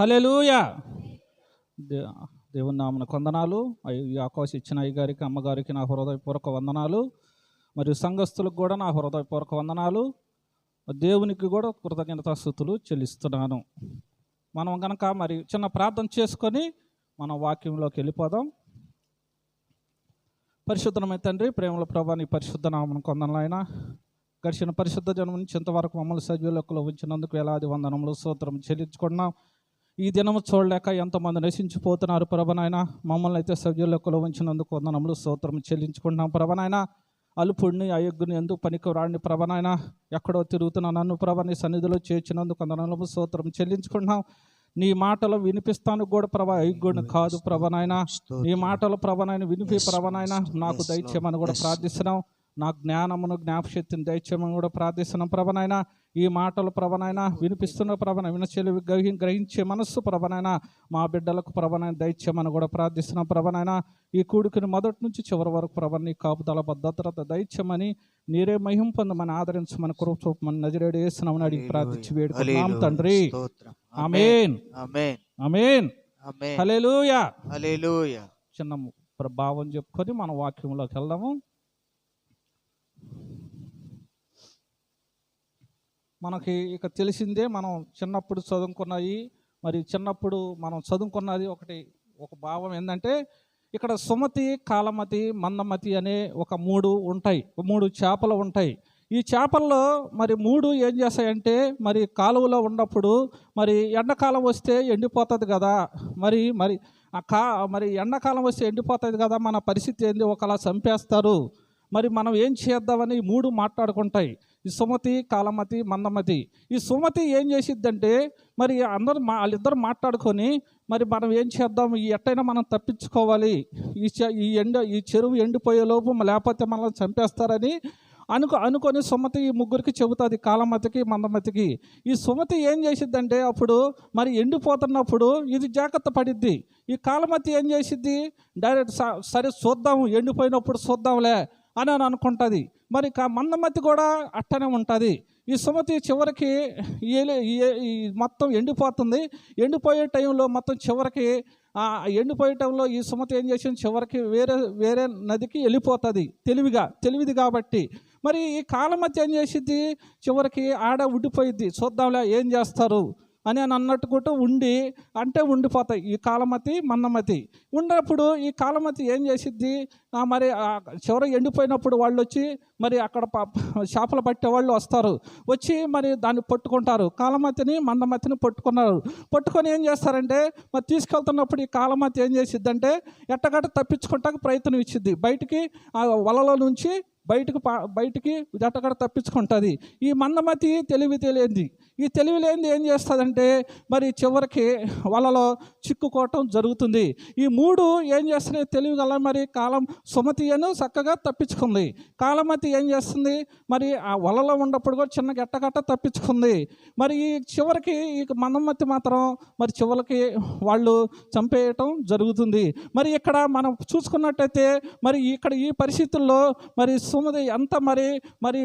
Hallelujah they దేవుని నామన కొందనాలు. అయ్య- ఈ అవకాశం ఇచ్చిన అయ్యగారికి అమ్మగారికి నా హృదయపూర్వక వందనాలు. మరియు సంఘస్థులకు కూడా నా హృదయపూర్వక వందనాలు. దేవునికి కూడా కృతజ్ఞతాస్థుతులు చెల్లిస్తున్నాను. మనం కనుక మరి చిన్న ప్రార్థన చేసుకొని మనం వాక్యంలోకి వెళ్ళిపోదాం. పరిశుద్ధమైన తండ్రి ప్రేమల ప్రభా నీ పరిశుద్ధ నామను కొందనాయన గడిచిన పరిశుద్ధ జన్మ నుంచి ఇంతవరకు మమ్మల్ని సజీవులకు ఉంచినందుకు వేలాది వందనములు సూత్రం చెల్లించుకున్నాం ఈ దినము చూడలేక ఎంతమంది నశించిపోతున్నారు. ప్రభనాయన మమ్మల్ని అయితే సజీవులకు ఉంచినందుకు వందనములు సూత్రం చెల్లించుకుంటున్నాం. ప్రభనాయన అలుపుడిని అయోగ్యుని ఎందుకు పనికి రాడిని ప్రభనాయన ఎక్కడో తిరుగుతున్న నన్ను ప్రభ నీ సన్నిధిలో చేర్చినందుకు వందనములు సూత్రం చెల్లించుకుంటున్నాం. నీ మాటలు వినిపిస్తాను కూడా ప్రభ అయోగ్యుడిని కాదు ప్రభనాయన. నీ మాటలు ప్రభనాయన వినిపి ప్రభనాయన. నాకు దయచేయమని కూడా ప్రార్థిస్తున్నాం. నా జ్ఞానమును జ్ఞాపశక్తిని దయచేయమని కూడా ప్రార్థిస్తున్నాం ప్రభనాయన ఈ మాటలు ప్రభనైనా వినిపిస్తున్న ప్రభన వినచెలు గ్రహి గ్రహించే మనస్సు ప్రభనైనా. మా బిడ్డలకు ప్రభనైనా దయచేయమని కూడా ప్రార్థిస్తున్నాం ప్రభనైనా. ఈ కూడికని మొదటి నుంచి చివరి వరకు ప్రభని కాపుదల భద్రత దయచేయమని నీరే మహిం పొందమని ఆదరించమని కృపమని నజరేడు వేస్తున్నామని అడిగి ప్రార్థించి వేడుకున్నాం తండ్రి. హల్లెలూయా. హల్లెలూయా. చిన్న ప్రభావం చెప్పుకొని మన వాక్యంలోకి వెళ్దాము. మనకి ఇక తెలిసిందే మనం చిన్నప్పుడు చదువుకున్నాయి. మరి చిన్నప్పుడు మనం చదువుకున్నది ఒకటి ఒక భావం ఏంటంటే ఇక్కడ సుమతి కాలమతి మందమతి అనే ఒక మూడు ఉంటాయి మూడు చేపలు ఉంటాయి. ఈ చేపల్లో మరి మూడు ఏం చేస్తాయంటే మరి కాలువలో ఉన్నప్పుడు మరి ఎండాకాలం వస్తే ఎండిపోతుంది కదా. మరి మరి ఆ కా మరి ఎండాకాలం వస్తే ఎండిపోతుంది కదా మన పరిస్థితి ఏంది? ఒకలా చంపేస్తారు. మరి మనం ఏం చేద్దామని మూడు మాట్లాడుకుంటాయి. ఈ సుమతి కాలమతి మందమతి. ఈ సుమతి ఏం చేసిద్దంటే మరి అందరూ మా వాళ్ళిద్దరు మాట్లాడుకొని మరి మనం ఏం చేద్దాం? ఈ ఎట్టయినా మనం తప్పించుకోవాలి. ఈ ఈ ఎండ ఈ చెరువు ఎండిపోయే లోపు లేకపోతే మనల్ని చంపేస్తారని అనుకో అనుకొని సుమతి ఈ ముగ్గురికి చెబుతుంది కాలమతికి మందమతికి. ఈ సుమతి ఏం చేసిద్దంటే అప్పుడు మరి ఎండిపోతున్నప్పుడు ఇది జాగ్రత్త పడిద్ది. ఈ కాలమతి ఏం చేసిద్ది? డైరెక్ట్ స- సరే చూద్దాము ఎండిపోయినప్పుడు చూద్దాంలే. అని అని అనుకుంటుంది. మరి కా మందమతి కూడా అట్టనే ఉంటుంది. ఈ సుమతి చివరికి మొత్తం ఎండిపోతుంది. ఎండిపోయే టైంలో మొత్తం చివరికి ఎండిపోయే టైంలో ఈ సుమతి ఏం చేసింది? చివరికి వేరే వేరే నదికి వెళ్ళిపోతుంది తెలివిగా తెలివిది కాబట్టి. మరి ఈ కాలమతి ఏం చేసిద్ది? చివరికి ఆడ ఉండిపోయిద్ది. చూద్దాంలే ఏం చేస్తారు? అని అని అన్నట్టుకుంటూ ఉండి అంటే ఉండిపోతాయి. ఈ కాలమతి మన్నమతి. ఉన్నప్పుడు ఈ కాలమతి ఏం చేసిద్ది? మరి చివర ఎండిపోయినప్పుడు వాళ్ళు వచ్చి మరి అక్కడ చేపలు పట్టే వాళ్ళు వస్తారు. వచ్చి మరి దాన్ని పట్టుకుంటారు. కాలమతిని మందమతిని పట్టుకున్నారు. పట్టుకొని ఏం చేస్తారంటే మరి తీసుకెళ్తున్నప్పుడు ఈ కాలమతి ఏం చేసిద్దంటే ఎట్టగట్ట తప్పించుకుంటానికి ప్రయత్నం ఇచ్చిద్ది. బయటికి ఆ వలలో నుంచి బయటకు పా బయటికి జట్టగడ తప్పించుకుంటుంది. ఈ మందమతి తెలివి తెలియంది. ఈ తెలివి లేనిది ఏం చేస్తుందంటే మరి చివరికి వలలో చిక్కుకోవటం జరుగుతుంది. ఈ మూడు ఏం చేస్తున్నాయి తెలివి గల మరి కాలం సుమతియను చక్కగా తప్పించుకుంది. కాలమతి ఏం చేస్తుంది? మరి ఆ వలలో ఉన్నప్పుడు కూడా చిన్న గట్టగట్ట తప్పించుకుంది. మరి ఈ చివరికి ఈ మందమతి మాత్రం మరి చివరికి వాళ్ళు చంపేయటం జరుగుతుంది. మరి ఇక్కడ మనం చూసుకున్నట్టయితే మరి ఇక్కడ ఈ పరిస్థితుల్లో మరి సుమతి ఎంత మరి మరి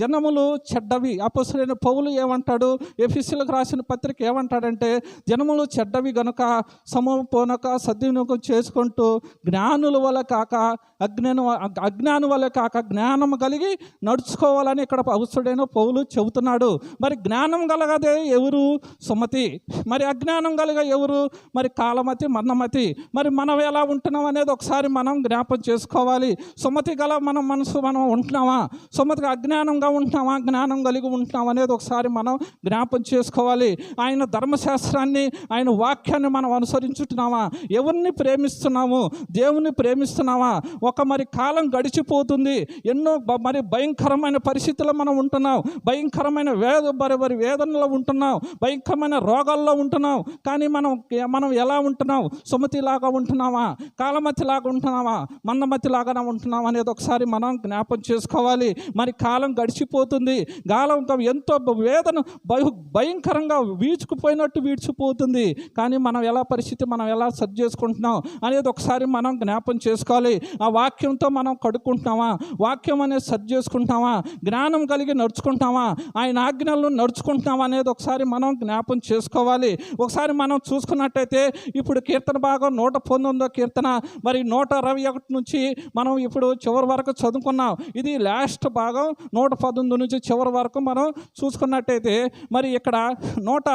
జనములు చెడ్డవి అపసులైన పౌలు ఏమంటాడు? ఎఫీసీలకు రాసిన పత్రిక ఏమంటాడంటే జనములు చెడ్డవి గనుక సమపోనక సద్వినియోగం చేసుకుంటూ జ్ఞానుల వల్ల కాక అజ్ఞాన అజ్ఞానం వల్ల కాక జ్ఞానం కలిగి నడుచుకోవాలని ఇక్కడ అవసరుడైన పౌలు చెబుతున్నాడు. మరి జ్ఞానం కలగదే ఎవరు? సుమతి. మరి అజ్ఞానం కలిగ ఎవరు? మరి కాలమతి మందమతి మరి మనం ఎలా ఉంటున్నాం అనేది ఒకసారి మనం జ్ఞాపం చేసుకోవాలి. సుమతి గల మనం మనసు మనం ఉంటున్నామా? సుమతిగా అజ్ఞానంగా ఉంటున్నామా? జ్ఞానం కలిగి ఉంటున్నాం అనేది ఒకసారి మనం జ్ఞాపం చేసుకోవాలి. ఆయన ధర్మశాస్త్రాన్ని ఆయన వాక్యాన్ని మనం అనుసరించుతున్నామా? ఎవరిని ప్రేమిస్తున్నాము? దేవుని ప్రేమిస్తున్నామా? ఒక మరి కాలం గడిచిపోతుంది. ఎన్నో మరి భయంకరమైన పరిస్థితుల్లో మనం ఉంటున్నాం. భయంకరమైన వేద మరి మరి వేదనలో ఉంటున్నాం. భయంకరమైన రోగాల్లో ఉంటున్నాం. కానీ మనం మనం ఎలా ఉంటున్నాం? సుమతిలాగా ఉంటున్నామా? కాలమతిలాగా ఉంటున్నామా? మందమతిలాగానే ఉంటున్నామా అనేది ఒకసారి మనం జ్ఞాపం చేసుకోవాలి. మరి కాలం గడిచిపోతుంది. కాలం ఎంతో వేదన భయ భయంకరంగా వీడ్చుకుపోయినట్టు వీడ్చిపోతుంది. కానీ మనం ఎలా పరిస్థితి మనం ఎలా సర్ది చేసుకుంటున్నాం అనేది ఒకసారి మనం జ్ఞాపం చేసుకోవాలి. ఆ వాక్యంతో మనం కడుక్కుంటున్నామా? వాక్యం అనేది సర్ది చేసుకుంటామా జ్ఞానం కలిగి నడుచుకుంటామా ఆయన ఆజ్ఞలను నడుచుకుంటున్నామా అనేది ఒకసారి మనం జ్ఞాపం చేసుకోవాలి. ఒకసారి మనం చూసుకున్నట్టయితే ఇప్పుడు కీర్తన భాగం నూట పంతొమ్మిదో కీర్తన. మరి నూట అరవై ఒకటి నుంచి మనం ఇప్పుడు చివరి వరకు చదువుకున్నాం. ఇది లాస్ట్ భాగం నూట పంతొమ్మిది నుంచి చివరి వరకు మనం చూసుకున్నట్టయితే మరి ఇక్కడ నూట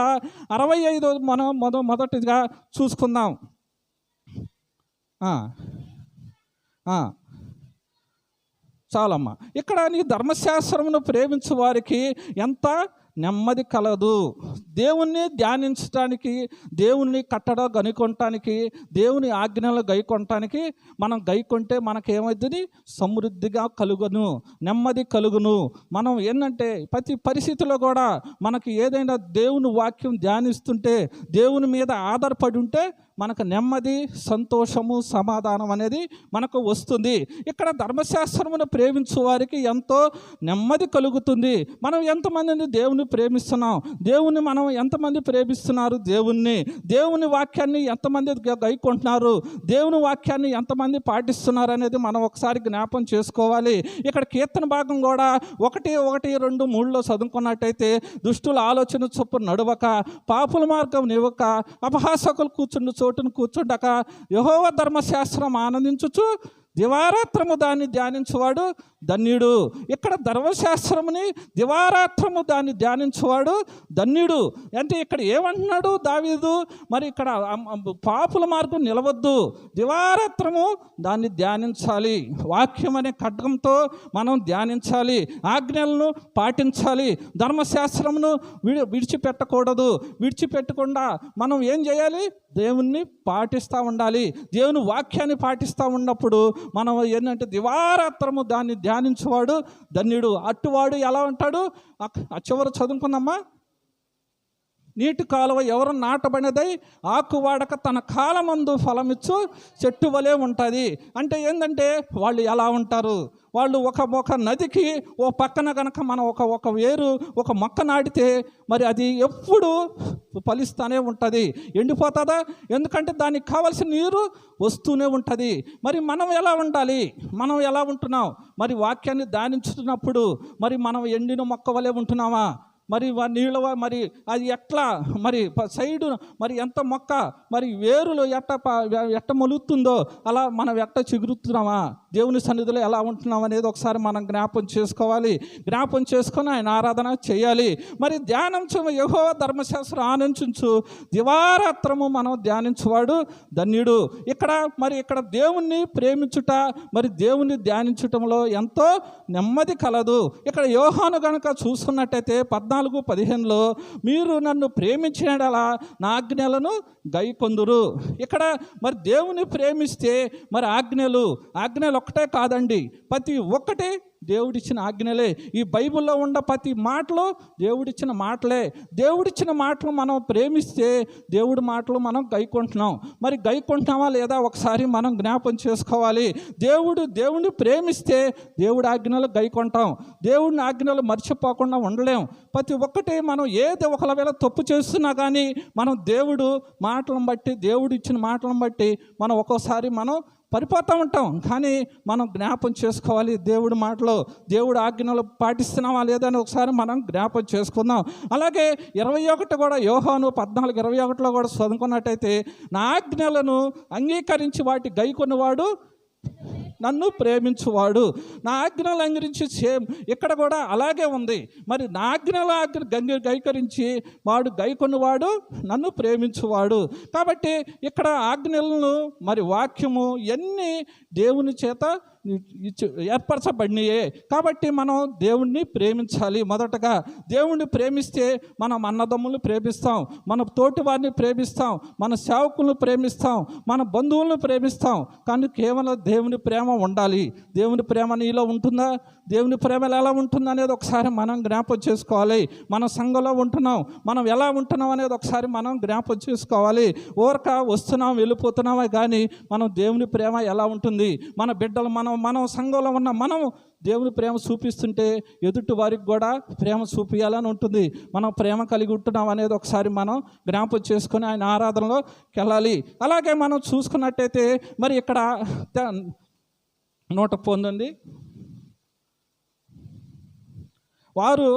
అరవై ఐదు మనం మొద మొదటిగా చూసుకుందాం. చాలమ్మా. ఇక్కడ నీ ధర్మశాస్త్రమును ప్రేమించు వారికి ఎంత నెమ్మది కలదు. దేవుణ్ణి ధ్యానించడానికి దేవుణ్ణి కట్టడ గనికొనటానికి దేవుని ఆజ్ఞలు గైకొనటానికి మనం గైకొంటే మనకేమవుతుంది సమృద్ధిగా కలుగును నెమ్మది కలుగును. మనం ఏంటంటే ప్రతి పరిస్థితిలో కూడా మనకి ఏదైనా దేవుని వాక్యం ధ్యానిస్తుంటే దేవుని మీద ఆధారపడి ఉంటే మనకు నెమ్మది సంతోషము సమాధానం అనేది మనకు వస్తుంది. ఇక్కడ ధర్మశాస్త్రమును ప్రేమించు వారికి ఎంతో నెమ్మది కలుగుతుంది. మనం ఎంతమందిని దేవుని ప్రేమిస్తున్నాం? దేవుని మనం ఎంతమంది ప్రేమిస్తున్నారు దేవుణ్ణి? దేవుని వాక్యాన్ని ఎంతమంది గ- గైకుంటున్నారు? దేవుని వాక్యాన్ని ఎంతమంది పాటిస్తున్నారు అనేది మనం ఒకసారి జ్ఞాపం చేసుకోవాలి. ఇక్కడ కీర్తన భాగం కూడా ఒకటి ఒకటి రెండు మూడులో చదువుకున్నట్టయితే దుష్టుల ఆలోచన చొప్పు నడవక పాపుల మార్గం నివ్వక అపహాసకులు కూర్చుండు చోటును కూర్చుండక యహోవ ధర్మశాస్త్రం ఆనందించుచు దివారాత్రము దాన్ని ధ్యానించువాడు ధన్యుడు. ఇక్కడ ధర్మశాస్త్రముని దివారాత్రము దాన్ని ధ్యానించువాడు ధన్యుడు. అంటే ఇక్కడ ఏమంటున్నాడు దావీదు? మరి ఇక్కడ పాపుల మార్గం నిలవద్దు. దివారాత్రము దాన్ని ధ్యానించాలి. వాక్యం అనే ఖడ్గంతో మనం ధ్యానించాలి. ఆజ్ఞలను పాటించాలి. ధర్మశాస్త్రమును విడి విడిచిపెట్టకూడదు. విడిచిపెట్టకుండా మనం ఏం చేయాలి? దేవుణ్ణి పాటిస్తూ ఉండాలి. దేవుని వాక్యాన్ని పాటిస్తూ ఉన్నప్పుడు మనం ఏంటంటే దివారాత్రము దాన్ని ధ్యానించేవాడు ధన్యుడు. అట్టువాడు ఎలా ఉంటాడు? ఆ- చివరి చదువుకున్నామా నీటి కాలువ ఎవరు నాటబడినదై ఆకు వాడక తన కాలమందు ఫలమిచ్చు చెట్టు వలె ఉంటుంది. అంటే ఏంటంటే వాళ్ళు ఎలా ఉంటారు? వాళ్ళు ఒక ఒక నదికి ఓ పక్కన కనుక మనం ఒక ఒక వేరు ఒక మొక్క నాటితే మరి అది ఎప్పుడు ఫలిస్తూనే ఉంటుంది. ఎండిపోతుందా? ఎందుకంటే దానికి కావలసిన నీరు వస్తూనే ఉంటుంది. మరి మనం ఎలా ఉండాలి? మనం ఎలా ఉంటున్నాం? మరి వాక్యాన్ని ధ్యానించుతున్నప్పుడు మరి మనం ఎండిన మొక్క వలె ఉంటున్నామా? మరి నీళ్ళ మరి అది ఎట్లా? మరి సైడు మరి ఎంత మొక్క? మరి వేరులు ఎట్ట ఎట్ట మొలుగుతుందో అలా మనం ఎట్ట చిగురుతున్నామా? దేవుని సన్నిధిలో ఎలా ఉంటున్నాం అనేది ఒకసారి మనం జ్ఞాపం చేసుకోవాలి. జ్ఞాపం చేసుకొని ఆయన ఆరాధన చేయాలి. మరి ధ్యానించు యహో ధర్మశాస్త్రం ఆనందించు. దివారాత్రము మనం ధ్యానించువాడు ధన్యుడు. ఇక్కడ మరి ఇక్కడ దేవుణ్ణి ప్రేమించుట మరి దేవుణ్ణి ధ్యానించటంలో ఎంతో నెమ్మది కలదు. ఇక్కడ యోహాను కనుక చూసుకున్నట్టయితే పద్నాలుగు పదిహేనులో మీరు నన్ను ప్రేమించినలా నా ఆజ్ఞలను గైకొందురు ఇక్కడ మరి దేవుని ప్రేమిస్తే మరి ఆజ్ఞలు ఆజ్ఞలు ఒక్కటే కాదండి. ప్రతి ఒక్కటి దేవుడిచ్చిన ఆజ్ఞలే. ఈ బైబిల్లో ఉన్న ప్రతి మాటలు దేవుడిచ్చిన మాటలే. దేవుడిచ్చిన మాటలు మనం ప్రేమిస్తే దేవుడి మాటలు మనం గైకుంటున్నాం. మరి గైకుంటున్నామా లేదా ఒకసారి మనం జ్ఞాపం చేసుకోవాలి. దేవుడు దేవుడిని ప్రేమిస్తే దేవుడి ఆజ్ఞలు గైకొంటాం. దేవుడిని ఆజ్ఞలు మర్చిపోకుండా ఉండలేం. ప్రతి ఒక్కటి మనం ఏది ఒకవేళ తప్పు చేస్తున్నా కానీ మనం దేవుడు మాటలను బట్టి దేవుడు ఇచ్చిన మాటలను బట్టి మనం ఒక్కోసారి మనం పడిపోతూ ఉంటాం. కానీ మనం జ్ఞాపం చేసుకోవాలి. దేవుడి మాటలు దేవుడు ఆజ్ఞలు పాటిస్తున్నామా లేదని ఒకసారి మనం జ్ఞాపం చేసుకుందాం. అలాగే ఇరవై ఒకటి కూడా యోహాను పద్నాలుగు ఇరవై ఒకటిలో కూడా చదువుకున్నట్టయితే నా ఆజ్ఞలను అంగీకరించి వాటి గైకొన్నవాడు నన్ను ప్రేమించువాడు. నా ఆజ్ఞలు అంగరించి సేమ్ ఇక్కడ కూడా అలాగే ఉంది. మరి నా ఆజ్ఞలు ఆజ్ఞ గైకరించి వాడు గైకొన్నవాడు నన్ను ప్రేమించువాడు. కాబట్టి ఇక్కడ ఆజ్ఞలను మరి వాక్యము ఎన్ని దేవుని చేత ఏర్పరచబడినాయే. కాబట్టి మనం దేవుణ్ణి ప్రేమించాలి. మొదటగా దేవుణ్ణి ప్రేమిస్తే మనం అన్నదమ్ములను ప్రేమిస్తాం మన తోటి వారిని ప్రేమిస్తాం మన సేవకులను ప్రేమిస్తాం మన బంధువులను ప్రేమిస్తాం. కానీ కేవలం దేవుని ప్రేమ ఉండాలి. దేవుని ప్రేమ నీలో ఉంటుందా? దేవుని ప్రేమ ఎలా ఉంటుంది అనేది ఒకసారి మనం జ్ఞాపం చేసుకోవాలి. మన సంఘంలో ఉంటున్నాం. మనం ఎలా ఉంటున్నాం అనేది ఒకసారి మనం జ్ఞాపం చేసుకోవాలి. ఊరక వస్తున్నాం వెళ్ళిపోతున్నామే కానీ మనం దేవుని ప్రేమ ఎలా ఉంటుంది? మన బిడ్డలు మనం మనం సంఘంలో ఉన్న మనం దేవుని ప్రేమ చూపిస్తుంటే ఎదుటి వారికి కూడా ప్రేమ చూపించాలని ఉంటుంది. మనం ప్రేమ కలిగి ఉంటున్నాం అనేది ఒకసారి మనం జ్ఞాపకం చేసుకొని ఆయన ఆరాధనలోకి వెళ్ళాలి అలాగే మనం చూసుకున్నట్టయితే మరి ఇక్కడ నూట పొందండి వారు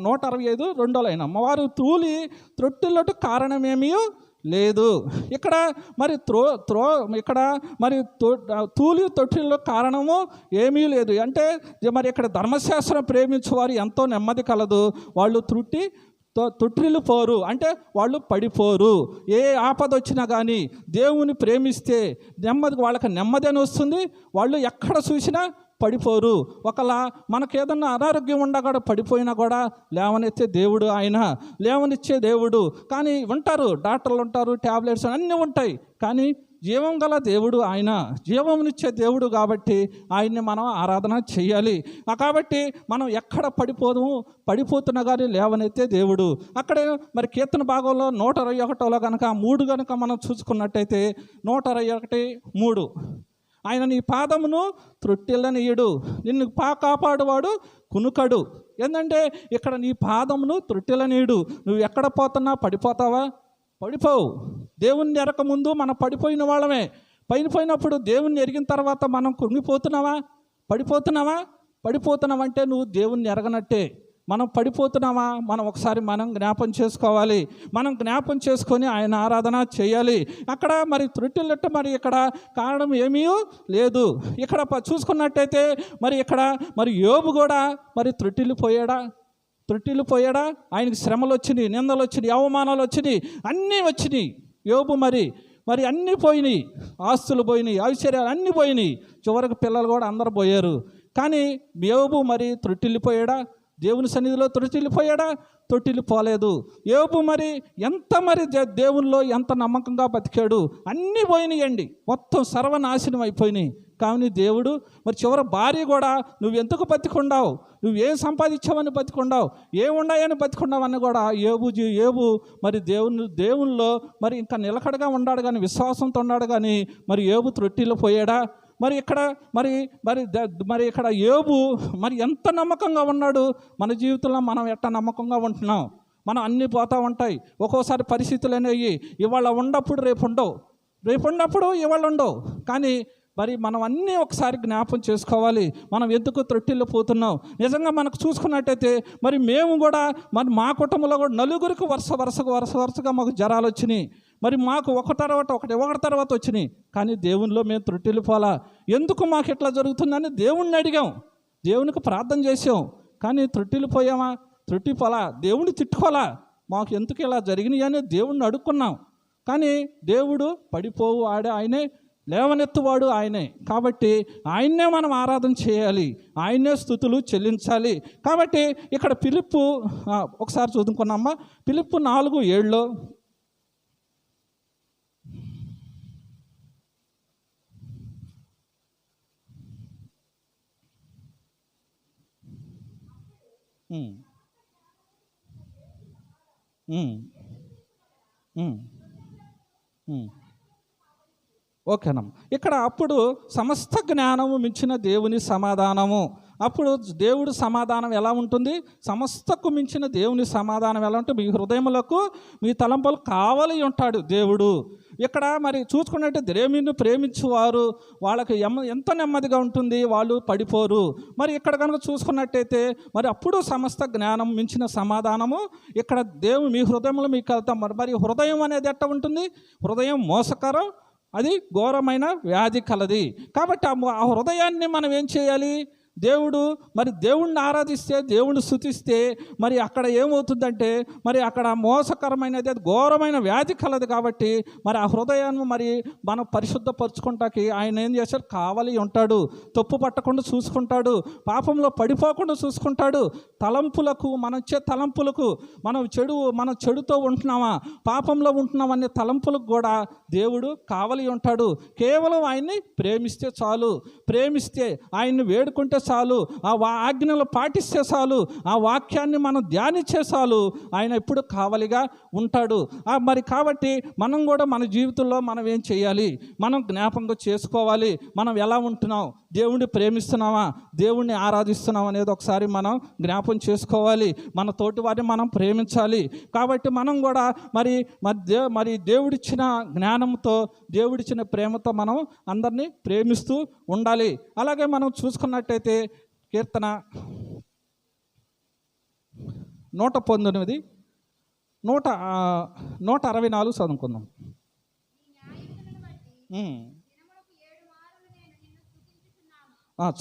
నూట అరవై ఐదు రెండో లైన్ వారు తూలి త్రొట్టిల్లటు కారణమేమీ లేదు. ఇక్కడ మరి త్రో త్రో ఇక్కడ మరి తూలి తొట్టిల్లో కారణము ఏమీ లేదు. అంటే మరి ఇక్కడ ధర్మశాస్త్రం ప్రేమించేవారు ఎంతో నెమ్మది కలదు. వాళ్ళు త్రుట్టి తొ- తొట్టిల్లు పోరు. అంటే వాళ్ళు పడిపోరు. ఏ ఆపద వచ్చినా కానీ దేవుని ప్రేమిస్తే నెమ్మది వాళ్ళకి నెమ్మది అని వస్తుంది. వాళ్ళు ఎక్కడ చూసినా పడిపోరు. ఒకలా మనకు ఏదన్నా అనారోగ్యం ఉండగా పడిపోయినా కూడా లేవనెత్తే దేవుడు ఆయన. లేవనిచ్చే దేవుడు. కానీ ఉంటారు. డాక్టర్లు ఉంటారు ట్యాబ్లెట్స్ అన్నీ ఉంటాయి. కానీ జీవం గల దేవుడు ఆయన. జీవమునిచ్చే దేవుడు కాబట్టి ఆయన్ని మనం ఆరాధన చేయాలి కాబట్టి మనం ఎక్కడ పడిపోదు పడిపోతున్నా కానీ లేవనైతే దేవుడు. అక్కడే మరి కీర్తన భాగంలో నూట అరవై ఒకటోలో కనుక మూడు కనుక మనం చూసుకున్నట్టయితే నూట అరవై ఒకటి మూడు. ఆయన నీ పాదమును త్రొట్టిల్లనీయుడు నిన్ను పా కాపాడువాడు కునుకడు. ఏంటంటే ఇక్కడ నీ పాదమును త్రొట్టిల్లనీయుడు నువ్వు ఎక్కడ పోతున్నా పడిపోతావా? పడిపోవు. దేవుణ్ణి ఎరక ముందు మనం పడిపోయిన వాళ్ళమే. పైన పోయినప్పుడు దేవుణ్ణి ఎరిగిన తర్వాత మనం కుంగిపోతున్నావా? పడిపోతున్నావా? పడిపోతున్నావంటే నువ్వు దేవుణ్ణి ఎరగనట్టే. మనం పడిపోతున్నామా? మనం ఒకసారి మనం జ్ఞాపం చేసుకోవాలి. మనం జ్ఞాపం చేసుకొని ఆయన ఆరాధన చేయాలి. అక్కడ మరి త్రుట్టిల్లట్టు మరి ఇక్కడ కారణం ఏమీ లేదు. ఇక్కడ చూసుకున్నట్టయితే మరి ఇక్కడ మరి యోబు కూడా మరి త్రుట్టిల్లిపోయాడా త్రుట్టిల్లిపోయాడా ఆయనకి శ్రమలు వచ్చినాయి నిందలు వచ్చినాయి అవమానాలు వచ్చినాయి అన్నీ వచ్చినాయి. యోబు మరి మరి అన్నీ పోయినాయి. ఆస్తులు పోయినాయి ఐశ్వర్యాలు అన్నీ పోయినాయి. చివరికి పిల్లలు కూడా అందరు పోయారు. కానీ యోబు మరి త్రుట్టిల్లిపోయాడా దేవుని సన్నిధిలో తొట్టిల్లిపోయాడా? తొట్టిల్లిపోలేదు. ఏపు మరి? ఎంత మరి దే- దేవునిలో ఎంత నమ్మకంగా బతికాడు? అన్నీ పోయినాయండి. మొత్తం సర్వనాశనం అయిపోయినాయి. కానీ దేవుడు మరి చివరి భార్య కూడా నువ్వు ఎందుకు బతికుండావు? నువ్వు ఏం సంపాదించావని బతికుండావు? ఏమున్నాయని బతికున్నావని అని కూడా ఏబు జీ ఏబు మరి దేవుని దేవునిలో మరి ఇంకా నిలకడగా ఉన్నాడు కానీ విశ్వాసంతో ఉన్నాడు కానీ మరి ఏబు త్రొట్టిలో పోయాడా మరి ఇక్కడ మరి మరి ద- మరి ఇక్కడ ఏబు? మరి ఎంత నమ్మకంగా ఉన్నాడు? మన జీవితంలో మనం ఎట్ట నమ్మకంగా ఉంటున్నాం? మనం అన్నీ పోతూ ఉంటాయి. ఒక్కోసారి పరిస్థితులు అనేవి ఇవాళ ఉండప్పుడు రేపు ఉండవు. రేపు ఉన్నప్పుడు ఇవాళ ఉండవు. కానీ మరి మనం అన్నీ ఒకసారి జ్ఞాపం చేసుకోవాలి. మనం ఎందుకు త్రొట్టిల్లు పోతున్నాం? నిజంగా మనకు చూసుకున్నట్టయితే మరి మేము కూడా మరి మా కుటుంబంలో కూడా నలుగురికి వరుస వరుసకు వరుస వరుసగా మాకు జ్వరాలు వచ్చినాయి. మరి మాకు ఒక తర్వాత ఒకటి ఒకటి తర్వాత వచ్చినాయి. కానీ దేవునిలో మేము త్రొట్టిల్లిపోలా ఎందుకు మాకు ఇట్లా జరుగుతుందని దేవుణ్ణి అడిగాం. దేవునికి ప్రార్థన చేసాం కానీ త్రొట్టిల్లిపోయామా త్రొట్టిపోలా దేవుణ్ణి తిట్టుకోలా. మాకు ఎందుకు ఇలా జరిగినాయి అని దేవుణ్ణి అడుక్కున్నాం. కానీ దేవుడు పడిపోవు ఆడే ఆయనే లేవనెత్తువాడు ఆయనే కాబట్టి ఆయన్నే మనం ఆరాధన చేయాలి ఆయన్నే స్థుతులు చెల్లించాలి కాబట్టి ఇక్కడ పిలుపు ఒకసారి చదువుకున్నామా పిలుపు నాలుగు ఏళ్ళలో Mm. Mm. Mm. ఓకేనా ఇక్కడ అప్పుడు సమస్త జ్ఞానము మించిన దేవుని సమాధానము. అప్పుడు దేవుడు సమాధానం ఎలా ఉంటుంది? సమస్తకు మించిన దేవుని సమాధానం ఎలా ఉంటుంది? మీ హృదయములకు మీ తలంపులు కావాలి ఉంటాడు దేవుడు. ఇక్కడ మరి చూసుకున్నట్టు దేవుని ప్రేమించువారు వాళ్ళకి ఎమ ఎంత నెమ్మదిగా ఉంటుంది? వాళ్ళు పడిపోరు. మరి ఇక్కడ కనుక చూసుకున్నట్టయితే మరి అప్పుడు సమస్త జ్ఞానం మించిన సమాధానము. ఇక్కడ దేవు మీ హృదయంలో మీకు వెళ్తాం మరి మరి హృదయం అనేది ఎట్ట ఉంటుంది? హృదయం మోసకరం అది ఘోరమైన వ్యాధి కలది. కాబట్టి ఆ హృదయాన్ని మనం ఏం చేయాలి? దేవుడు మరి దేవుణ్ణి ఆరాధిస్తే దేవుణ్ణి స్థుతిస్తే మరి అక్కడ ఏమవుతుందంటే మరి అక్కడ మోసకరమైనది అది ఘోరమైన వ్యాధి కలదు కాబట్టి మరి ఆ హృదయాన్ని మరి మనం పరిశుద్ధపరచుకుంటాకి ఆయన ఏం చేశారు కావలి ఉంటాడు. తప్పు పట్టకుండా చూసుకుంటాడు. పాపంలో పడిపోకుండా చూసుకుంటాడు. తలంపులకు మనం ఇచ్చే తలంపులకు మనం చెడు మనం చెడుతో ఉంటున్నామా? పాపంలో ఉంటున్నామనే తలంపులకు కూడా దేవుడు కావలి ఉంటాడు. కేవలం ఆయన్ని ప్రేమిస్తే చాలు. ప్రేమిస్తే ఆయన్ని వేడుకుంటే చాలు ఆ వా ఆజ్ఞలు పాటిస్తే చాలు ఆ వాక్యాన్ని మనం ధ్యానించే చాలు ఆయన ఎప్పుడు కావలిగా ఉంటాడు. ఆ మరి కాబట్టి మనం కూడా మన జీవితంలో మనం ఏం చేయాలి? మనం జ్ఞాపకంగా చేసుకోవాలి. మనం ఎలా ఉంటున్నాం? దేవుణ్ణి ప్రేమిస్తున్నామా? దేవుణ్ణి ఆరాధిస్తున్నాం అనేది ఒకసారి మనం జ్ఞాపం చేసుకోవాలి. మన తోటి వారిని మనం ప్రేమించాలి. కాబట్టి మనం కూడా మరి మరి దే మరి దేవుడిచ్చిన జ్ఞానంతో దేవుడిచ్చిన ప్రేమతో మనం అందరినీ ప్రేమిస్తూ ఉండాలి. అలాగే మనం చూసుకున్నట్టయితే కీర్తన నూట పంతొమ్మిది నూట నూట అరవై నాలుగు చదువుకుందాం.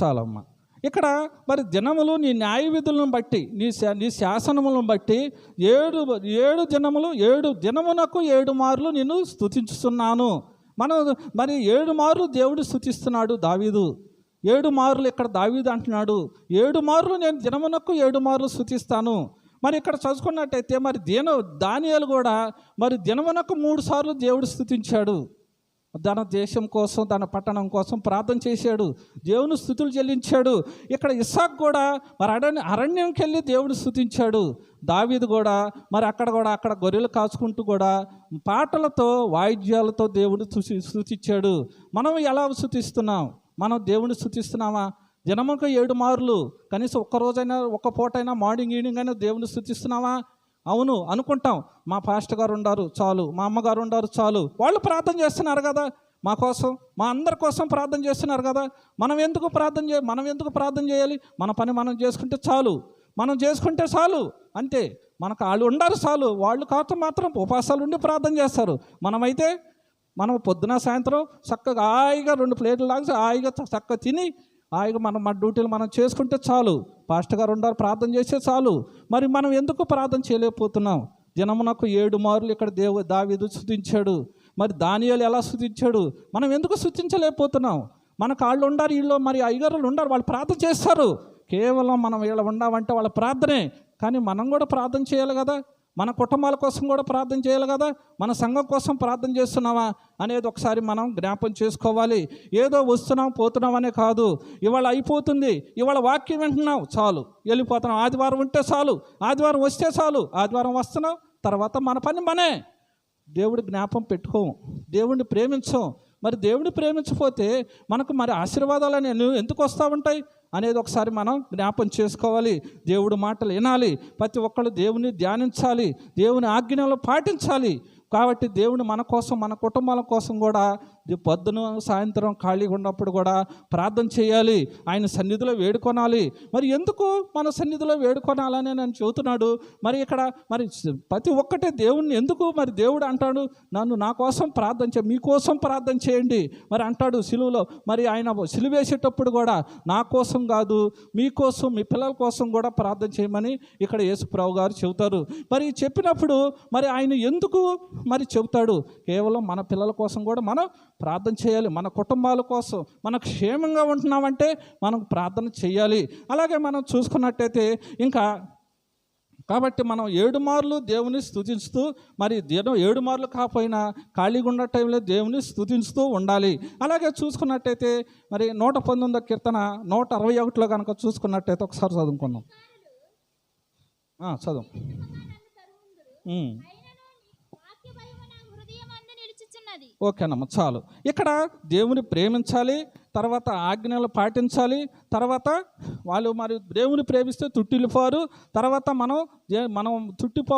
చాలమ్మా. ఇక్కడ మరి దినములు నీ న్యాయ విధులను బట్టి నీ శా- నీ శాసనములను బట్టి ఏడు ఏడు దినములు ఏడు దినమునకు ఏడు మార్లు నేను స్తుతించుతున్నాను మనం మరి ఏడు మార్లు దేవుడు స్తుతిస్తున్నాడు దావీదు. ఏడు మార్లు ఇక్కడ దావీదు అంటున్నాడు. ఏడు మార్లు నేను దినమునకు ఏడు మార్లు స్తుతిస్తాను మరి ఇక్కడ చదువుకున్నట్టయితే మరి దీన దానియాలు కూడా మరి దినమునకు మూడు సార్లు దేవుడు స్థుతించాడు. తన దేశం కోసం తన పట్టణం కోసం ప్రార్థన చేశాడు. దేవుని స్థుతులు చెల్లించాడు. ఇక్కడ ఇస్సాక్ కూడా మరి అరణ్య అరణ్యంకి వెళ్ళి దేవుడు స్థుతించాడు. దావీదు కూడా మరి అక్కడ కూడా అక్కడ గొర్రెలు కాచుకుంటూ కూడా పాటలతో వాయిద్యాలతో దేవుడు స్థుతి స్థుతించాడు. మనం ఎలా స్థుతిస్తున్నాం? మనం దేవుని స్థుతిస్తున్నామా? దినముకు ఏడు మార్లు కనీసం ఒక్క రోజైనా ఒక్క పూటైనా మార్నింగ్ ఈవినింగ్ అయినా దేవుని స్థుతిస్తున్నావా? అవును అనుకుంటాం. మా పాస్టర్ గారు ఉండారు చాలు. మా అమ్మగారు ఉండారు చాలు. వాళ్ళు ప్రార్థన చేస్తున్నారు కదా? మా కోసం మా అందరి కోసం ప్రార్థన చేస్తున్నారు కదా? మనం ఎందుకు ప్రార్థన చే మనం ఎందుకు ప్రార్థన చేయాలి? మన పని మనం చేసుకుంటే చాలు. మనం చేసుకుంటే చాలు. అంతే మనకు వాళ్ళు ఉండారు చాలు. వాళ్ళు కాక మాత్రం ఉపవాసాలు ఉండి ప్రార్థన చేస్తారు. మనమైతే మనం పొద్దున సాయంత్రం చక్కగా హాయిగా రెండు ప్లేట్లు లాగి హాయిగా చక్కగా తిని హాయిగా మనం మన డ్యూటీలు మనం చేసుకుంటే చాలు. పాస్టర్ గారు ఉండాలి ప్రార్థన చేస్తే చాలు. మరి మనం ఎందుకు ప్రార్థన చేయలేకపోతున్నాం? దినమునకు ఏడు మార్లు ఇక్కడ దేవు దావీదు శుతించాడు మరి దానియాలు ఎలా శుతించాడు మనం ఎందుకు శుతించలేకపోతున్నాం మన కాళ్ళు ఉండారు వీళ్ళు మరి ఐగర్లు ఉండారు వాళ్ళు ప్రార్థన చేస్తారు. కేవలం మనం వీళ్ళ ఉండామంటే వాళ్ళ ప్రార్థనే. కానీ మనం కూడా ప్రార్థన చేయాలి కదా. మన కుటుంబాల కోసం కూడా ప్రార్థన చేయాలి కదా? మన సంఘం కోసం ప్రార్థన చేస్తున్నావా? అనేది ఒకసారి మనం జ్ఞాపం చేసుకోవాలి. ఏదో వస్తున్నాం పోతున్నాం అనే కాదు. ఇవాళ అయిపోతుంది. ఇవాళ వాక్యం వింటున్నాం. చాలు. వెళ్ళిపోతున్నాం. ఆదివారం ఉంటే చాలు. ఆదివారం వస్తే చాలు. ఆదివారం వస్తున్నాం. తర్వాత మన పని మనే దేవుడి జ్ఞాపం పెట్టుకోం దేవుడిని ప్రేమించం. మరి దేవుడిని ప్రేమించకపోతే మనకు మరి ఆశీర్వాదాలు అనేవి ఎందుకు వస్తూ ఉంటాయి? అనేది ఒకసారి మనం జ్ఞాపం చేసుకోవాలి. దేవుడు మాటలు వినాలి. ప్రతి ఒక్కళ్ళు దేవుని ధ్యానించాలి. దేవుని ఆజ్ఞలు పాటించాలి. కాబట్టి దేవుడు మన కోసం మన కుటుంబాల కోసం కూడా పొద్దున సాయంత్రం ఖాళీగా ఉన్నప్పుడు కూడా ప్రార్థన చేయాలి. ఆయన సన్నిధిలో వేడుకొనాలి. మరి ఎందుకు మన సన్నిధిలో వేడుకొనాలని నేను చెబుతున్నాడు? మరి ఇక్కడ మరి ప్రతి ఒక్కటే దేవుణ్ణి ఎందుకు మరి దేవుడు అంటాడు? నన్ను నా కోసం ప్రార్థన చే మీకోసం ప్రార్థన చేయండి. మరి అంటాడు సిలువలో. మరి ఆయన సిలువేసేటప్పుడు కూడా నా కోసం కాదు మీకోసం మీ పిల్లల కోసం కూడా ప్రార్థన చేయమని ఇక్కడ యేసుప్రభు గారు చెబుతారు. మరి చెప్పినప్పుడు మరి ఆయన ఎందుకు మరి చెబుతాడు? కేవలం మన పిల్లల కోసం కూడా మనం ప్రార్థన చేయాలి. మన కుటుంబాల కోసం మనం క్షేమంగా ఉంటున్నామంటే మనం ప్రార్థన చేయాలి. అలాగే మనం చూసుకున్నట్టయితే ఇంకా కాబట్టి మనం ఏడు మార్లు దేవుని స్తుతిస్తూ మరి దేని ఏడు మార్లు కాకపోయినా ఖాళీగా ఉన్న టైంలో దేవుని స్తుతిస్తూ ఉండాలి. అలాగే చూసుకున్నట్టయితే మరి నూట పంతొమ్మిదో కీర్తన నూట అరవై ఒకటిలో కనుక చూసుకున్నట్టయితే ఒకసారి చదువుకుందాం. చదువు. ఓకేనమ్మా చాలు. ఇక్కడ దేవుని ప్రేమించాలి తర్వాత ఆజ్ఞలు పాటించాలి తర్వాత వాళ్ళు మరి దేవుని ప్రేమిస్తే తుట్టిల్లిపోరు తర్వాత మనం మనం తుట్టిపో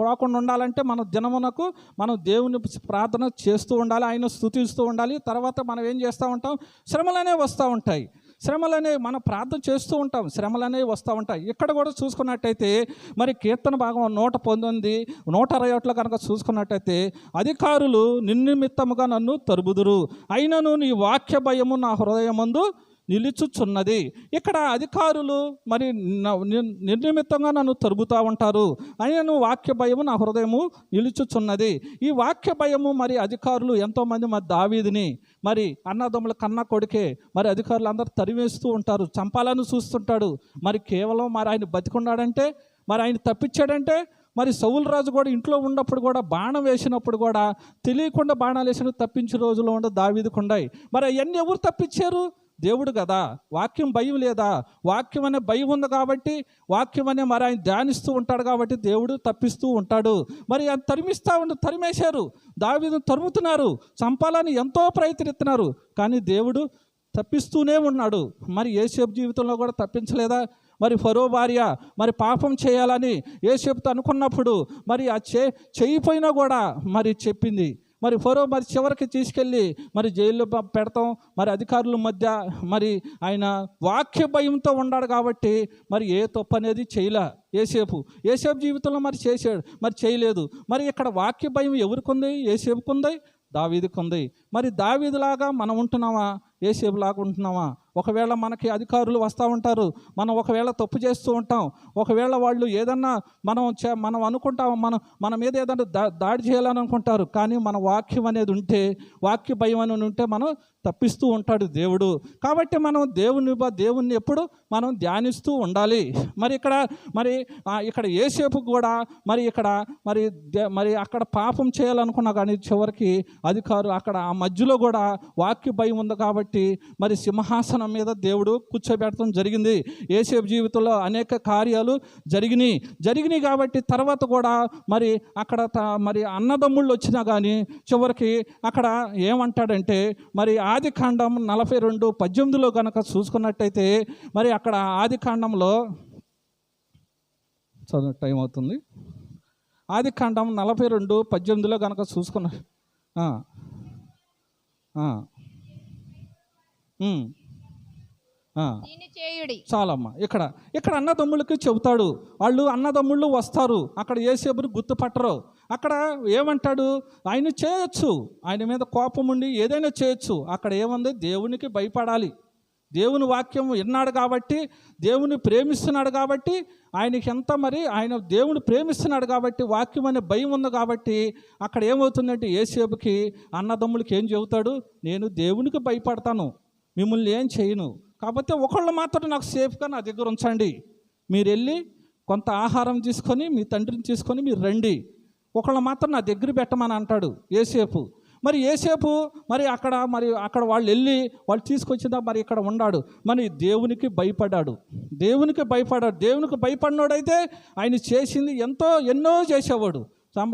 పోకుండా ఉండాలంటే మన దినమునకు మనం దేవుని ప్రార్థన చేస్తూ ఉండాలి ఆయన స్థుతిస్తూ ఉండాలి తర్వాత మనం ఏం చేస్తూ ఉంటాం? శ్రమలనే వస్తూ ఉంటాయి. శ్రమలు అనేవి మనం ప్రార్థన చేస్తూ ఉంటాం శ్రమలు అనేవి వస్తూ ఉంటాయి. ఇక్కడ కూడా చూసుకున్నట్టయితే మరి కీర్తన భాగం నూట పంతొమ్మిది నూట అరవై ఒకటిలో కనుక చూసుకున్నట్టయితే అధికారులు నిన్నిమిత్తముగా నన్ను తరుబుదురు. అయినను నీ వాక్య భయము నా హృదయమందు నిలుచుచున్నది. ఇక్కడ అధికారులు మరి న- నిర్నిమిత్తంగా నన్ను తరుగుతూ ఉంటారు. అయినను వాక్య భయము నా హృదయము నిలుచుచున్నది. ఈ వాక్య భయము మరి అధికారులు ఎంతోమంది మరి దావీదిని మరి అన్నదమ్ముల కన్న కొడుకే మరి అధికారులు అందరూ తరివేస్తూ ఉంటారు. చంపాలని చూస్తుంటాడు. మరి కేవలం మరి ఆయన బతికున్నాడంటే మరి ఆయన తప్పించాడంటే మరి సౌలు రాజు కూడా ఇంట్లో ఉన్నప్పుడు కూడా బాణం వేసినప్పుడు కూడా తెలియకుండా బాణాలు వేసిన తప్పించే రోజులు ఉండ దావీదికుండాయి మరి అవన్నీ ఎవరు తప్పించారు? దేవుడు కదా? వాక్యం భయం లేదా? వాక్యం అనే భయం ఉంది కాబట్టి వాక్యం అనే మరి ఆయన ధ్యానిస్తూ ఉంటాడు కాబట్టి దేవుడు తప్పిస్తూ ఉంటాడు. మరి ఆయన తరిమిస్తా ఉండి తరిమేశారు. దావీదును తరుముతున్నారు. చంపాలని ఎంతో ప్రయత్నిస్తున్నారు. కానీ దేవుడు తప్పిస్తూనే ఉన్నాడు. మరి ఏసేపు జీవితంలో కూడా తప్పించలేదా? మరి ఫరో భార్య మరి పాపం చేయాలని ఏసేపుతో అనుకున్నప్పుడు మరి ఆ చే చేయిపోయినా కూడా మరి చెప్పింది మరి ఫరో మరి చివరికి తీసుకెళ్ళి మరి జైల్లో పెడతాం. మరి అధికారుల మధ్య మరి ఆయన వాక్య భయంతో ఉన్నాడు కాబట్టి మరి ఏ తప్పు అనేది చేయలే ఏసేపు ఏసేపు జీవితంలో మరి చేసాడు మరి చేయలేదు. మరి ఇక్కడ వాక్య భయం ఎవరికి ఉంది ఏసేపుకు ఉంది దావీదికి ఉంది మరి దావీదిలాగా మనం ఉంటున్నామా? ఏసేపులాగా ఉంటున్నామా? ఒకవేళ మనకి అధికారులు వస్తూ ఉంటారు మనం ఒకవేళ తప్పు చేస్తూ ఉంటాం ఒకవేళ వాళ్ళు ఏదన్నా మనం చే మనం అనుకుంటాం మనం మన మీద ఏదన్నా దా దాడి చేయాలని అనుకుంటారు కానీ మన వాక్యం అనేది ఉంటే వాక్య భయం అని ఉంటే మనం తప్పిస్తూ ఉంటాడు దేవుడు. కాబట్టి మనం దేవుని దేవుణ్ణి ఎప్పుడు మనం ధ్యానిస్తూ ఉండాలి. మరి ఇక్కడ మరి ఇక్కడ ఏసేపు కూడా మరి ఇక్కడ మరి దే- మరి అక్కడ పాపం చేయాలనుకున్నా కానీ చివరికి అధికారు అక్కడ ఆ మధ్యలో కూడా వాక్య భయం ఉంది కాబట్టి మరి సింహాసనం మీద దేవుడు కూర్చోబెట్టడం జరిగింది. ఏసేపు జీవితంలో అనేక కార్యాలు జరిగినాయి. జరిగినాయి కాబట్టి తర్వాత కూడా మరి అక్కడ త- మరి అన్నదమ్ముళ్ళు వచ్చినా కానీ చివరికి అక్కడ ఏమంటాడంటే మరి ఆది కాండం నలభై రెండు పద్దెనిమిదిలో కనుక చూసుకున్నట్టయితే మరి అక్కడ ఆది కాండంలో చదువు టైం అవుతుంది. ఆది కాండం నలభై రెండు పద్దెనిమిదిలో కనుక చూసుకున్న చేయుడి. చాలమ్మా. ఇక్కడ ఇక్కడ అన్నదమ్ములకి చెబుతాడు. వాళ్ళు అన్నదమ్ముళ్ళు వస్తారు. అక్కడ ఏసేపుని గుర్తుపట్టరు. అక్కడ ఏమంటాడు? ఆయన చేయొచ్చు. ఆయన మీద కోపం ఉండి ఏదైనా చేయొచ్చు. అక్కడ ఏముంది? దేవునికి భయపడాలి. దేవుని వాక్యం విన్నాడు కాబట్టి దేవుని ప్రేమిస్తున్నాడు కాబట్టి ఆయనకి ఎంత మరి? ఆయన దేవుని ప్రేమిస్తున్నాడు కాబట్టి వాక్యం అనే భయం ఉంది కాబట్టి అక్కడ ఏమవుతుందంటే ఏసేపుకి అన్నదమ్ములకి ఏం చెబుతాడు? నేను దేవునికి భయపడతాను. మిమ్మల్ని ఏం చేయను. కాకపోతే ఒకళ్ళు మాత్రం నాకు సేఫ్గా నా దగ్గర ఉంచండి. మీరు వెళ్ళి కొంత ఆహారం తీసుకొని మీ తండ్రిని తీసుకొని మీరు రండి. ఒకళ్ళు మాత్రం నా దగ్గర పెట్టమని అంటాడు ఏసేపు మరి ఏసేపు మరి అక్కడ మరి అక్కడ వాళ్ళు వెళ్ళి వాళ్ళు తీసుకొచ్చిందా మరి ఇక్కడ ఉన్నాడు మరి దేవునికి భయపడ్డాడు. దేవునికి భయపడ్డాడు. దేవునికి భయపడినోడైతే ఆయన చేసింది ఎంతో ఎన్నో చేసేవాడు.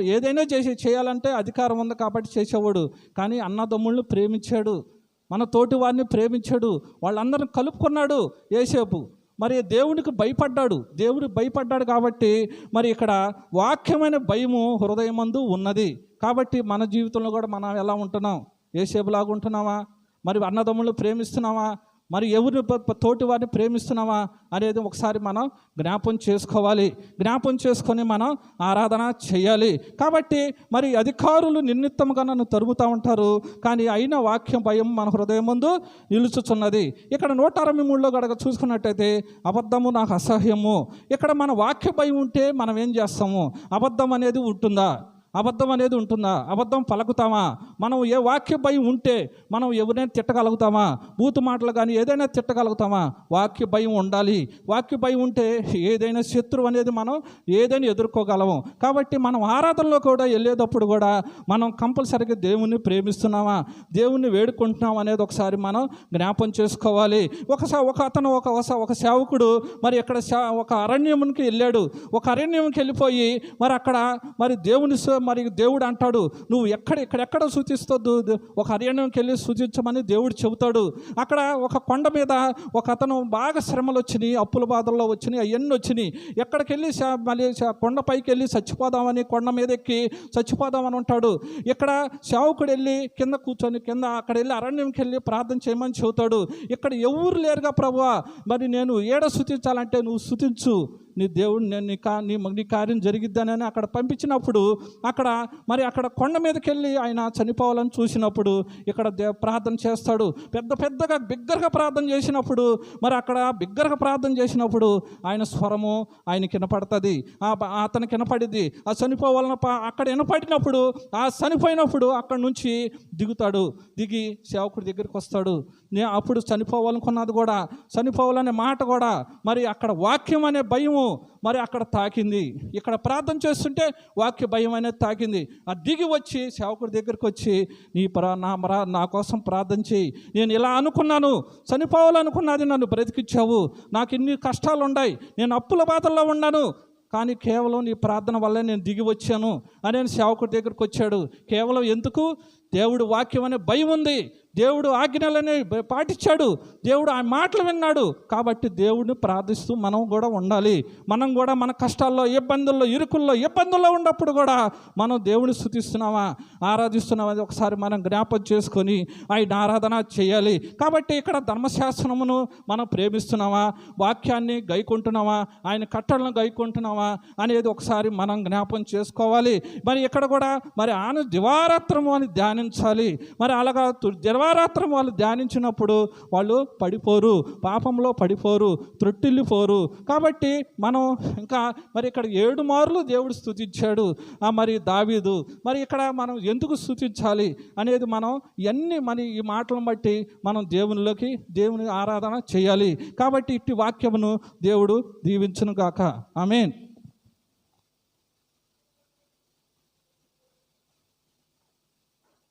ఏదైనా చేసి చేయాలంటే అధికారం ఉంది కాబట్టి చేసేవాడు. కానీ అన్నదమ్ముళ్ళు ప్రేమించాడు. మన తోటి వారిని ప్రేమించాడు. వాళ్ళందరిని కలుపుకున్నాడు ఏసేపు మరి దేవునికి భయపడ్డాడు. దేవుడు భయపడ్డాడు కాబట్టి మరి ఇక్కడ వాక్యమైన భయము హృదయమందు ఉన్నది. కాబట్టి మన జీవితంలో కూడా మనం ఎలా ఉంటున్నాం? ఏసేపులాగా ఉంటున్నామా? మరి అన్నదమ్ములు ప్రేమిస్తున్నామా? మరి ఎవరిని తోటి వారిని ప్రేమిస్తున్నావా అనేది ఒకసారి మనం జ్ఞాపం చేసుకోవాలి. జ్ఞాపం చేసుకొని మనం ఆరాధన చేయాలి. కాబట్టి మరి అధికారులు నిర్నిత్తముగా నన్ను తరుముతూ ఉంటారు. కానీ అయిన వాక్యం భయం మన హృదయం ముందు నిలుచుచున్నది. ఇక్కడ నూట అరవై మూడులో గడక చూసుకున్నట్టయితే అబద్ధము నాకు అసహ్యము. ఇక్కడ మన వాక్య భయం ఉంటే మనం ఏం చేస్తాము? అబద్ధం అనేది ఉంటుందా? అబద్ధం అనేది ఉంటుందా? అబద్ధం పలుకుతామా? మనం ఏ వాక్య భయం ఉంటే మనం ఎవరైనా తిట్టగలుగుతామా? బూతు మాటలు కానీ ఏదైనా తిట్టగలుగుతామా? వాక్య భయం ఉండాలి. వాక్య భయం ఉంటే ఏదైనా శత్రువు అనేది మనం ఏదైనా ఎదుర్కోగలము. కాబట్టి మనం ఆరాధనలో కూడా వెళ్ళేటప్పుడు కూడా మనం కంపల్సరీగా దేవుణ్ణి ప్రేమిస్తున్నామా? దేవుణ్ణి వేడుకుంటున్నాం అనేది ఒకసారి మనం జ్ఞాపం చేసుకోవాలి. ఒకసారి ఒక అతను ఒక ఒక- సేవకుడు మరి ఇక్కడ శా- ఒక అరణ్యమునికి వెళ్ళాడు. ఒక అరణ్యంకి వెళ్ళిపోయి మరి అక్కడ మరి దేవుని మరి దేవుడు అంటాడు నువ్వు ఎక్కడ ఎక్కడెక్కడ సూచిస్తొద్దు ఒక అరణ్యంకి వెళ్ళి సూచించమని దేవుడు చెబుతాడు. అక్కడ ఒక కొండ మీద ఒక అతను బాగా శ్రమలు వచ్చినాయి అప్పుల బాధల్లో వచ్చినాయి అవన్నీ వచ్చినాయి. ఎక్కడికి వెళ్ళి మళ్ళీ కొండపైకి వెళ్ళి చచ్చిపోదామని కొండ మీద ఎక్కి చచ్చిపోదామని ఉంటాడు. ఇక్కడ సేవకుడు వెళ్ళి కింద కూర్చొని కింద అక్కడ వెళ్ళి అరణ్యంకి వెళ్ళి ప్రార్థన చేయమని చెబుతాడు. ఇక్కడ ఎవరు లేరుగా ప్రభువా? మరి నేను ఏడ శుతించాలంటే నువ్వు శుతించు నీ దేవుడు నేను నీ కా నీ నీ కార్యం జరిగిద్దానని అక్కడ పంపించినప్పుడు అక్కడ మరి అక్కడ కొండ మీదకి వెళ్ళి ఆయన చనిపోవాలని చూసినప్పుడు ఇక్కడ దే ప్రార్థన చేస్తాడు. పెద్ద పెద్దగా బిగ్గరగా ప్రార్థన చేసినప్పుడు మరి అక్కడ బిగ్గరగా ప్రార్థన చేసినప్పుడు ఆయన స్వరము ఆయన వినపడుతుంది. ఆ అతను అతనికి ఆ చనిపోవాలన్న అక్కడ వినపడినప్పుడు ఆ చనిపోయినప్పుడు అక్కడ నుంచి దిగుతాడు. దిగి సేవకుడి దగ్గరికి వస్తాడు. నే అప్పుడు చనిపోవాలనుకున్నది కూడా చనిపోవాలనే మాట కూడా మరి అక్కడ వాక్యం అనే భయము భయము మరి అక్కడ తాకింది. ఇక్కడ ప్రార్థన చేస్తుంటే వాక్య భయం అనేది తాకింది. ఆ దిగి వచ్చి సేవకుడి దగ్గరికి వచ్చి నీ పరా నా మరా నా కోసం ప్రార్థన చేయి. నేను ఇలా అనుకున్నాను. చనిపోవాలనుకున్నది నన్ను బ్రతికిచ్చావు. నాకు ఇన్ని కష్టాలు ఉన్నాయి నేను అప్పుల బాధల్లో ఉన్నాను. కానీ కేవలం నీ ప్రార్థన వల్లే నేను దిగి వచ్చాను. అని సేవకుడి దగ్గరికి వచ్చాడు. కేవలం ఎందుకు? దేవుడు వాక్యం అనే భయం ఉంది. దేవుడు ఆజ్ఞలని పాటించాడు. దేవుడు ఆ మాటలు విన్నాడు. కాబట్టి దేవుడిని ప్రార్థిస్తూ మనం కూడా ఉండాలి. మనం కూడా మన కష్టాల్లో ఇబ్బందుల్లో ఇరుకుల్లో ఇబ్బందుల్లో ఉన్నప్పుడు కూడా మనం దేవుని స్థుతిస్తున్నామా? ఆరాధిస్తున్నామా? ఒకసారి మనం జ్ఞాపం చేసుకొని ఆయన ఆరాధన చేయాలి. కాబట్టి ఇక్కడ ధర్మశాస్త్రమును మనం ప్రేమిస్తున్నామా? వాక్యాన్ని గైకుంటున్నామా? ఆయన కట్టలను గైకుంటున్నామా? అనేది ఒకసారి మనం జ్ఞాపకం చేసుకోవాలి. మరి ఇక్కడ కూడా మరి ఆన దివారాత్రము అని ధ్యానం ధ్యానించాలి. మరి అలాగా తు- దివారాత్రం వాళ్ళు ధ్యానించినప్పుడు వాళ్ళు పడిపోరు పాపంలో పడిపోరు త్రొట్టిల్లిపోరు. కాబట్టి మనం ఇంకా మరి ఇక్కడ ఏడు మార్లు దేవుడు స్థుతించాడు. ఆ మరి దావీదు మరి ఇక్కడ మనం ఎందుకు స్థుతించాలి అనేది మనం ఇవన్నీ మన ఈ మాటలను బట్టి మనం దేవునిలోకి దేవుని ఆరాధన చేయాలి. కాబట్టి ఇట్టి వాక్యమును దేవుడు దీవించును గాక ఆమెన్.